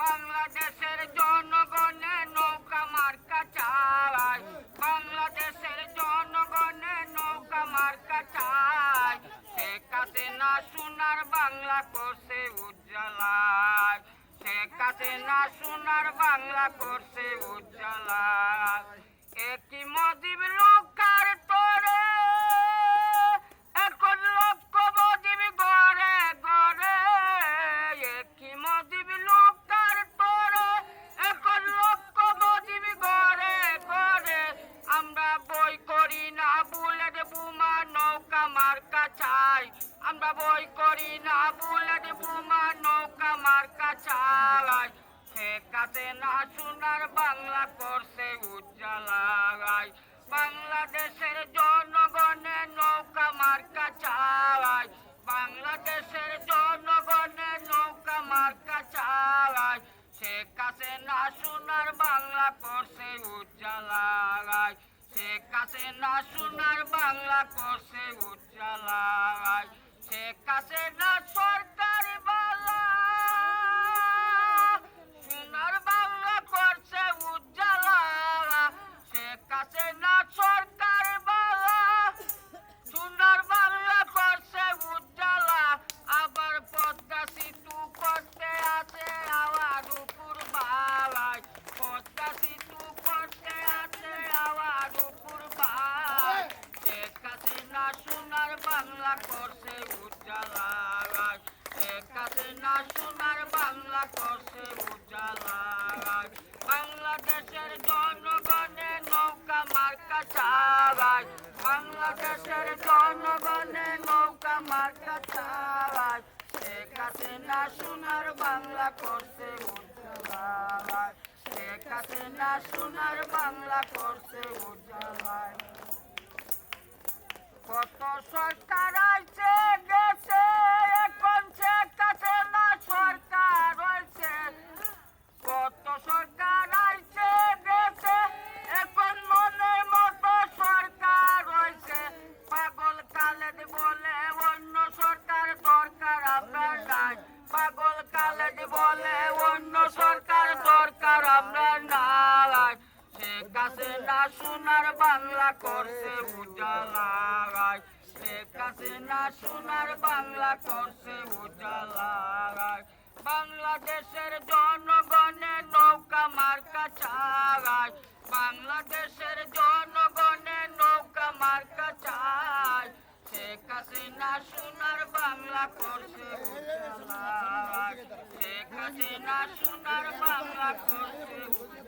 বাংলাদেশের জনগণে নৌকা মার্কা বাংলাদেশের জনগণে নৌকা মার্কা চায়। শেখ হাসিনা সোনার বাংলা করছে উজ্জ্বলায়। শেখ হাসিনা সোনার বাংলা করছে উজ্জ্বলা আমরা বই করি না বুলেট বুমা নৌকা মার্কা চাই শেখ হাসিনা সোনার বাংলা করছে উজ্জ্বলায় বাংলাদেশের জনগণের নৌকা মার্কা চাই বাংলাদেশের জনগণের নৌকা মার্কা চাই শেখ হাসিনা সোনার বাংলা করছে উজ্জ্বলায় শেখ হাসিনা সোনার বাংলা করছে উজ্জ্বলায় শেখ হাসিনা সরকার বালা উজ্জ্বলা বাংলাদেশের জনগণের নৌকা মার্কা চাবাই বাংলাদেশের জনগণের নৌকা মার্কা চাবাই শেখ হাসিনা সোনার বাংলা করছে উজ্জ্বলা শেখ হাসিনা সোনার বাংলা করছে কত সরকার আইছে কালেদ বলে, অন্য সরকার দরকার আমরা নাই শেখ হাসিনা সোনার বাংলা করছে উজালায় শেখ হাসিনা সোনার বাংলা করছে উজালায় বাংলাদেশের জনগণের হাসিনা সোনার বাংলা করছে শেখ হাসিনা সোনার বাংলা করছে